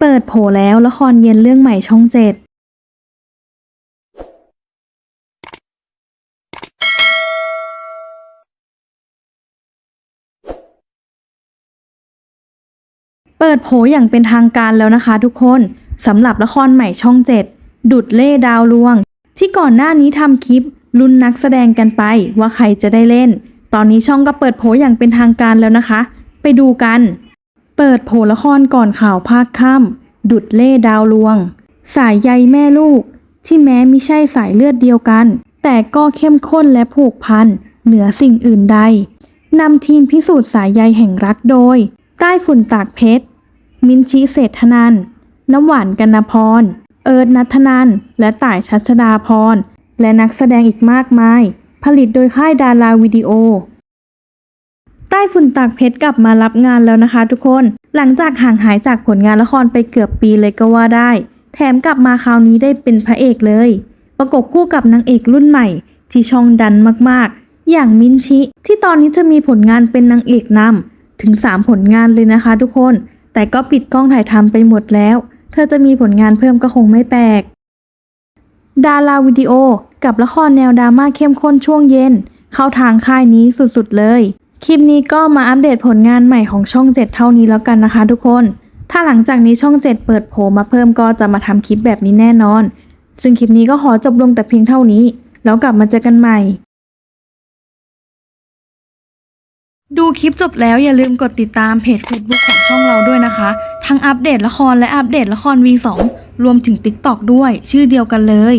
เปิดโผแล้วละครเย็นเรื่องใหม่ช่องเจ็ดเปิดโผอย่างเป็นทางการแล้วนะคะทุกคนสำหรับละครใหม่ช่องเจ็ดดุดเล่ดาวลวง ที่ก่อนหน้านี้ทำคลิปลุ้นนักแสดงกันไปว่าใครจะได้เล่น ตอนนี้ช่องก็เปิดโผอย่างเป็นทางการแล้วนะคะ ไปดูกัน เปิดโผละครก่อนข่าวภาคค่ำดุดเล่ดาวลวง สายใยแม่ลูก ที่แม้ไม่ใช่สายเลือดเดียวกัน แต่ก็เข้มข้นและผูกพัน เหนือสิ่งอื่นใดนำทีมพิสูจน์สายใยแห่งรักโดย ใต้ฝุ่นตากเพชร มินชิเศรษฐนัน น้ำหวานกันนพร เอิร์ดนัทนัน และต่ายชัชดาพร และนักแสดงอีกมากมาย ผลิตโดยค่ายดาราวิดีโอ ฝุ่นตากเพชรกลับมารับงานแล้วนะคะทุกคน หลังจากห่างหายจากผลงานละครไปเกือบปีเลยก็ว่าได้ แถมกลับมาคราวนี้ได้เป็นพระเอกเลย ประกบคู่กับนางเอกรุ่นใหม่ ที่ช่องดันมากๆ อย่างมินชิ ที่ตอนนี้เธอมีผลงานเป็นนางเอกนำถึง 3 ผลงานเลยนะคะทุกคน แต่ก็ปิดกล้องถ่ายทำไปหมดแล้ว เธอจะมีผลงานเพิ่มก็คงไม่แปลก ดาราวิดีโอกับละครแนวดราม่าเข้มข้นช่วงเย็น เข้าทางค่ายนี้สุดๆเลย คลิปนี้ก็มาอัปเดตผลงานใหม่ของช่อง 7 เท่านี้แล้วกันนะคะ ทุกคน ถ้าหลังจากนี้ช่อง 7 เปิดโผมาเพิ่มก็จะมาทำคลิปแบบนี้แน่นอน ซึ่งคลิปนี้ก็ขอจบลงแต่เพียงเท่านี้ แล้วกลับมาเจอกันใหม่ ดูคลิปจบแล้วอย่าลืมกดติดตามเพจ Facebook ของช่องเราด้วยนะคะ ทั้งอัปเดตละครและอัปเดตละคร V2 รวมถึง TikTok ด้วย ชื่อเดียวกันเลย